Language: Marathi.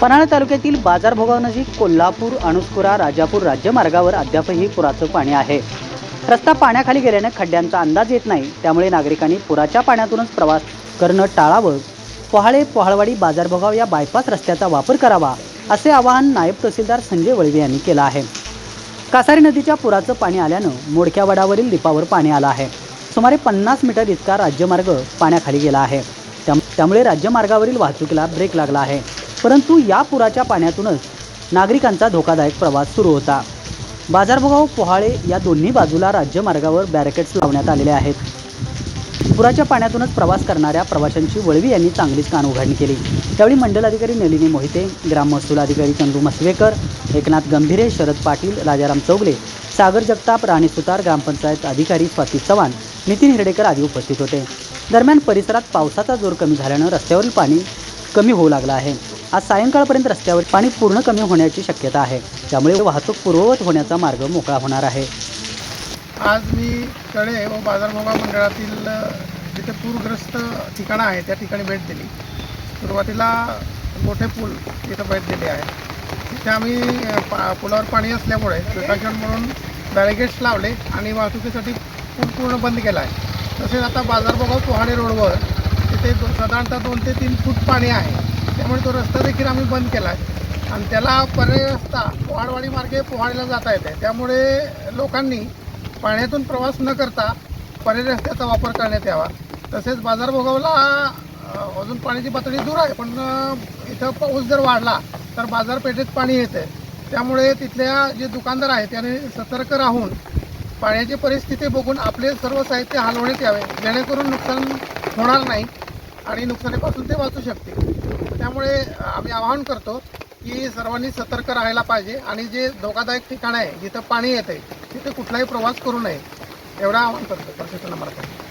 पन्हाळा तालुक्यातील बाजारभोगावनजीक कोल्हापूर अणुस्कुरा राजापूर राज्यमार्गावर अद्यापही पुराचं पाणी आहे. रस्ता पाण्याखाली गेल्याने खड्ड्यांचा अंदाज येत नाही. त्यामुळे नागरिकांनी पुराच्या पाण्यातूनच प्रवास करणं टाळावं. पोहाळे पोहाळवाडी बाजारभोगाव या बायपास रस्त्याचा वापर करावा असे आवाहन नायब तहसीलदार संजय वळवे यांनी केलं आहे. कासारी नदीच्या पुराचं पाणी आल्यानं मोडक्या वडावरील लिपावर पाणी आलं आहे. सुमारे पन्नास मीटर इतका राज्यमार्ग पाण्याखाली गेला आहे. त्या त्यामुळे राज्यमार्गावरील वाहतुकीला ब्रेक लागला आहे. परंतु या पुराच्या पाण्यातूनच नागरिकांचा धोकादायक प्रवास सुरू होता. बाजारभोगाव पोहाळे या दोन्ही बाजूला राज्यमार्गावर बॅरिकेड्स लावण्यात आलेले आहेत. पुराच्या पाण्यातूनच प्रवास करणाऱ्या प्रवाशांची वळवी यांनी चांगलीच कान उघडणी केली. त्यावेळी मंडल अधिकारी नलिनी मोहिते ग्राम महसूल अधिकारी चंदू मसवेकर एकनाथ गंभीरे शरद पाटील राजाराम चौगले सागर जगताप राणी सुतार ग्रामपंचायत अधिकारी स्वाती चव्हाण नितीन हिरडेकर आदी उपस्थित होते. दरम्यान परिसरात पावसाचा जोर कमी झाल्यानं रस्त्यावरील पाणी कमी होऊ लागलं आहे. आज सायंकाळपर्यंत रस्त्यावर पाणी पूर्ण कमी होण्याची शक्यता आहे. त्यामुळे वाहतूक पूर्ववत होण्याचा मार्ग मोकळा होणार आहे. आज मी तळे व बाजारभोगा मंडळातील जिथे पूरग्रस्त ठिकाणं आहे त्या ठिकाणी भेट दिली. सुरुवातीला मोठे पूल तिथं भेट दिले आहे तिथे आम्ही पा पुलावर पाणी असल्यामुळे प्रिकॉशन म्हणून बॅरिगेट्स लावले आणि वाहतुकीसाठी पूल पूर्ण बंद केला आहे. तसेच आता बाजारभोगाव पोहाडे रोडवर तिथे दो साधारणतः दोन ते तीन फूट पाणी आहे. त्यामुळे तो रस्ता देखील आम्ही बंद केला आहे. आणि त्याला पर्याय रस्ता पोहाडवाडी मार्गे पोहाडीला जाता येते त्यामुळे लोकांनी पाण्यातून प्रवास न करता पर्याय रस्त्याचा वापर करण्यात यावा. तसेच बाजारभोगावला अजून पाण्याची पातळी दूर आहे पण इथं पाऊस जर वाढला तर बाजारपेठेत पाणी येते त्यामुळे तिथल्या जे दुकानदार आहेत त्याने सतर्क राहून पाण्याची परिस्थिती बघून आपले सर्व साहित्य हलवण्यात यावे. जेणेकरून नुकसान होणार नाही. आणि नुकसानीपासून ते वाचू शकते. त्यामुळे आम्ही आवाहन करतो की सर्वांनी सतर्क राहायला पाहिजे आणि जे धोकादायक ठिकाण आहे जिथं पाणी येते तिथे कुठलाही प्रवास करू नये. एवढा आवाहन करतो. प्रशासनामार्फत